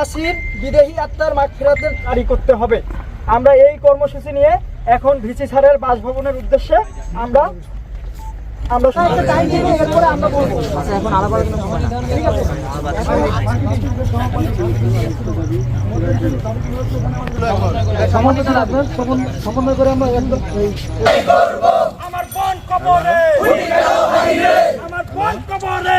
দেশবাসীর বিদেহী আত্মার মাগফিরাতের জারি করতে হবে। আমরা এই কর্মসূচি নিয়ে এখন ভিসি স্যারের বাসভবনের উদ্দেশ্যে আমরা আমরা একটা টাইম দিব এরপরে আমরা বলব আচ্ছা এখন আলাদা ঠিক আছে সমন্বয় রাখবেন সমন্বয় করে আমরা একদম আমার বোন কবরে। আমার বোন কবরে।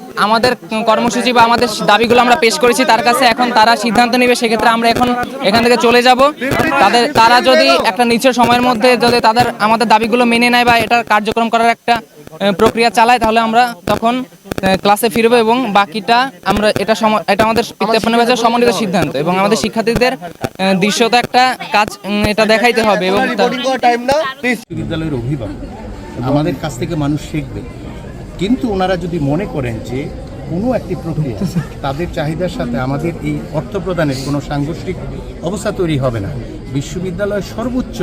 আমাদের কর্মসূচি বা আমাদের দাবিগুলো আমরা পেশ করেছি তার কাছে এখন তারা সিদ্ধান্ত নেবে সেক্ষেত্রে আমরা এখন এখান থেকে চলে যাব। তাদের তারা যদি একটা নির্দিষ্ট সময়ের মধ্যে যদি তাদের আমাদের দাবিগুলো মেনে নেয় বা এটা কার্যক্রম করার একটা প্রক্রিয়া চালায় তাহলে আমরা তখন ক্লাসে ফিরবো এবং বাকিটা আমরা এটা সম- এটা আমাদের তেপ্পান্ন ব্যাচের সমন্বিত সিদ্ধান্ত এবং আমাদের শিক্ষার্থীদের দৃশ্যত একটা কাজ এটা দেখাইতে হবে এবং বিশ্ববিদ্যালয়ের অভিভাবক আমাদের কাছ থেকে মানুষ শিখবে। কিন্তু ওনারা যদি মনে করেন যে কোনো একটি প্রক্রিয়া তাদের চাহিদার সাথে আমাদের এই অর্থ প্রদানের কোনো সাংঘর্ষিক অবস্থা তৈরি হবে না বিশ্ববিদ্যালয় সর্বোচ্চ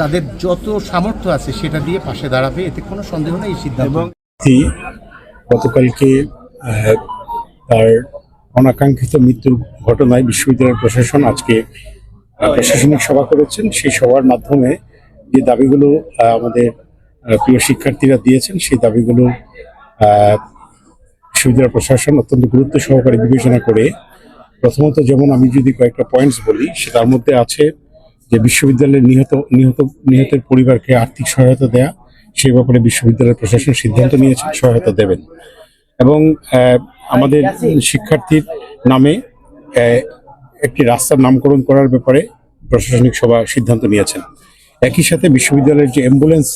তাদের যত সামর্থ্য আছে সেটা দিয়ে পাশে দাঁড়াবে, এতে কোনো সন্দেহ নেই সিদ্ধান্ত। গতকালকে তার অনাকাঙ্ক্ষিত মৃত্যুর ঘটনায় বিশ্ববিদ্যালয় প্রশাসন আজকে প্রশাসনিক সভা করেছেন। সেই সভার মাধ্যমে যে দাবিগুলো আমাদের প্রিয় শিক্ষার্থীরা দিয়েছেন, সেই দাবিগুলো বিশ্ববিদ্যালয় প্রশাসন অত্যন্ত গুরুত্ব সহকারে বিবেচনা করে, প্রথমত যেমন আমি যদি কয়েকটা পয়েন্টস বলি, সেটার মধ্যে আছে যে বিশ্ববিদ্যালয়ের নিহত নিহত, নিহতের পরিবারকে আর্থিক সহায়তা দেয়া, সেই ব্যাপারে বিশ্ববিদ্যালয়ের প্রশাসন সিদ্ধান্ত নিয়েছে, সহায়তা দেবেন। এবং আমাদের শিক্ষার্থীর নামে একটি রাস্তার নামকরণ করার ব্যাপারে প্রশাসনিক সভা সিদ্ধান্ত নিয়েছেন। একই সাথে বিশ্ববিদ্যালয়ের যে অ্যাম্বুলেন্স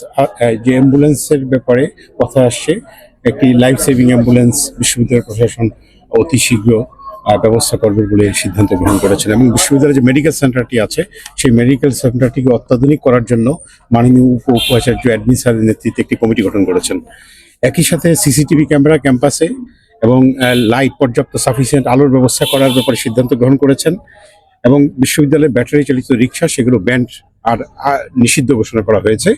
যে অ্যাম্বুলেন্সের ব্যাপারে কথা আসছে, একটি লাইফ সেভিং অ্যাম্বুলেন্স বিশ্ববিদ্যালয় প্রশাসন অতি শীঘ্র ব্যবস্থা করবে বলে সিদ্ধান্ত গ্রহণ করেছেন। এবং বিশ্ববিদ্যালয়ের যে মেডিকেল সেন্টারটি আছে, সেই মেডিকেল সেন্টারটিকে অত্যাধুনিক করার জন্য মাননীয় উপ উপাচার্য অ্যাডমিন নেতৃত্বে একটি কমিটি গঠন করেছেন। একই সাথে সিসিটিভি ক্যামেরা ক্যাম্পাসে এবং লাইট পর্যাপ্ত সাফিসিয়েন্ট আলোর ব্যবস্থা করার ব্যাপারে সিদ্ধান্ত গ্রহণ করেছেন। এবং বিশ্ববিদ্যালয়ের ব্যাটারি চালিত রিক্সা, সেগুলো ব্যান্ড আর নিষিদ্ধ ঘোষণা করা হয়েছে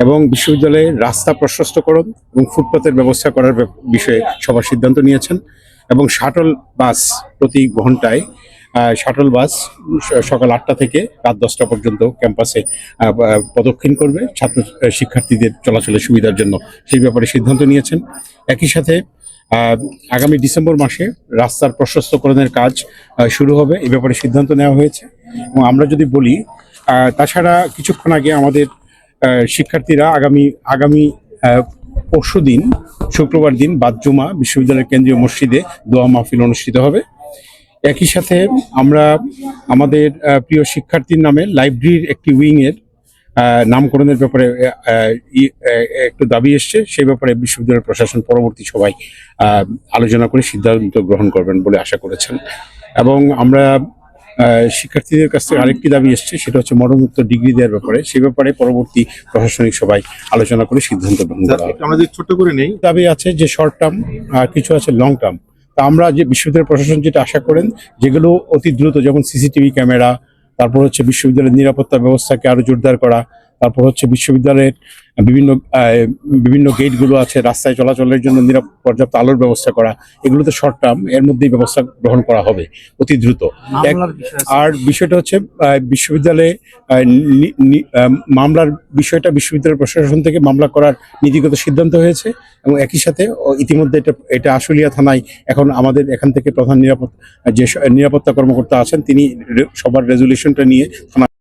এবং বিশ্ববিদ্যালয়ে রাস্তা প্রশস্তকরণ এবং ফুটপাতের ব্যবস্থা করার বিষয়ে সবার সিদ্ধান্ত নিয়েছেন এবং শাটল বাস প্রতি ঘন্টায় শাটল বাস সকাল আটটা থেকে রাত দশটা পর্যন্ত ক্যাম্পাসে প্রদক্ষিণ করবে ছাত্র শিক্ষার্থীদের চলাচলের সুবিধার জন্য। সেই ব্যাপারে সিদ্ধান্ত নিয়েছেন। একই সাথে আগামী ডিসেম্বর মাসে রাস্তার প্রশস্তকরণের কাজ শুরু হবে। এই ব্যাপারে সিদ্ধান্ত নেওয়া হয়েছে। এবং আমরা যদি বলি তাছাড়া কিছুক্ষণ আগে আমাদের শিক্ষার্থীরা আগামী আগামী পরশু দিন, শুক্রবার দিন বাদজুমা বিশ্ববিদ্যালয়ের কেন্দ্রীয় মসজিদে দোয়া মাহফিল অনুষ্ঠিত হবে। একই সাথে আমরা আমাদের প্রিয় শিক্ষার্থীর নামে লাইব্রেরির একটি উইংয়ের নামকরণের ব্যাপারে একটু দাবি এসছে। সেই ব্যাপারে বিশ্ববিদ্যালয় প্রশাসন পরবর্তী সবাই আলোচনা করে সিদ্ধান্ত গ্রহণ করবেন বলে আশা করেছেন। এবং আমরা শিক্ষার্থীদের কাছ থেকে আরেকটি দাবি এসছে সেটা হচ্ছে মরণোত্তর ডিগ্রি দেওয়ার ব্যাপারে। সে ব্যাপারে পরবর্তী প্রশাসনিক সবাই আলোচনা করে সিদ্ধান্ত গ্রহণ করা ছোট আমরা ছোট্ট করে নেই। দাবি আছে যে শর্ট টার্ম আর কিছু আছে লং টার্ম তা আমরা যে বিশ্ববিদ্যালয় প্রশাসন যেটা আশা করেন যেগুলো অতি দ্রুত যেমন সিসিটিভি ক্যামেরা তারপর হচ্ছে বিশ্ববিদ্যালয়ের নিরাপত্তা ব্যবস্থাকে আরও জোরদার করা তারপর হচ্ছে বিশ্ববিদ্যালয়ের বিভিন্ন বিভিন্ন গেটগুলো আছে রাস্তায় চলাচলের জন্য নিরাপ পর্যাপ্ত আলোর ব্যবস্থা করা এগুলোতে শর্ট টার্ম এর মধ্যেই ব্যবস্থা গ্রহণ করা হবে অতি দ্রুত। আর বিষয়টা হচ্ছে বিশ্ববিদ্যালয়ে মামলার বিষয়টা বিশ্ববিদ্যালয় প্রশাসন থেকে মামলা করার নীতিগত সিদ্ধান্ত হয়েছে এবং একই সাথে ইতিমধ্যে এটা এটা আশুলিয়া থানায় এখন আমাদের এখান থেকে প্রধান নিরাপত্তা যে নিরাপত্তা কর্মকর্তা আছেন তিনি সবার রেজুলেশনটা নিয়ে থানা